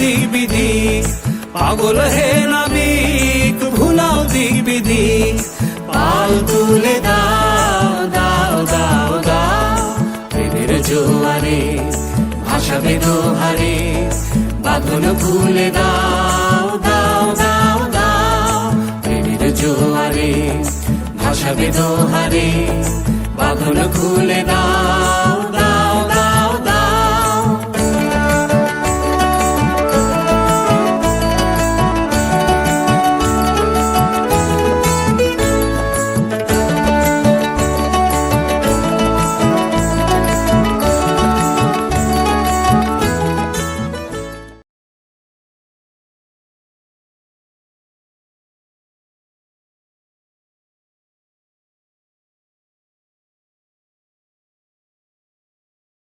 ভুলাও দিক বিধি পাগল হে নাবিক, ভুলাও দিক বিধি পাল তুলে দাও দাও দাও দাও। প্রেমের জোয়ারে, ভাসাবে দোহারে। বাঁধন খুলে দাও দাও দাও দাও। প্রেমের জোয়ারে, ভাসাবে দোহারে। বাঁধন খুলে দাও।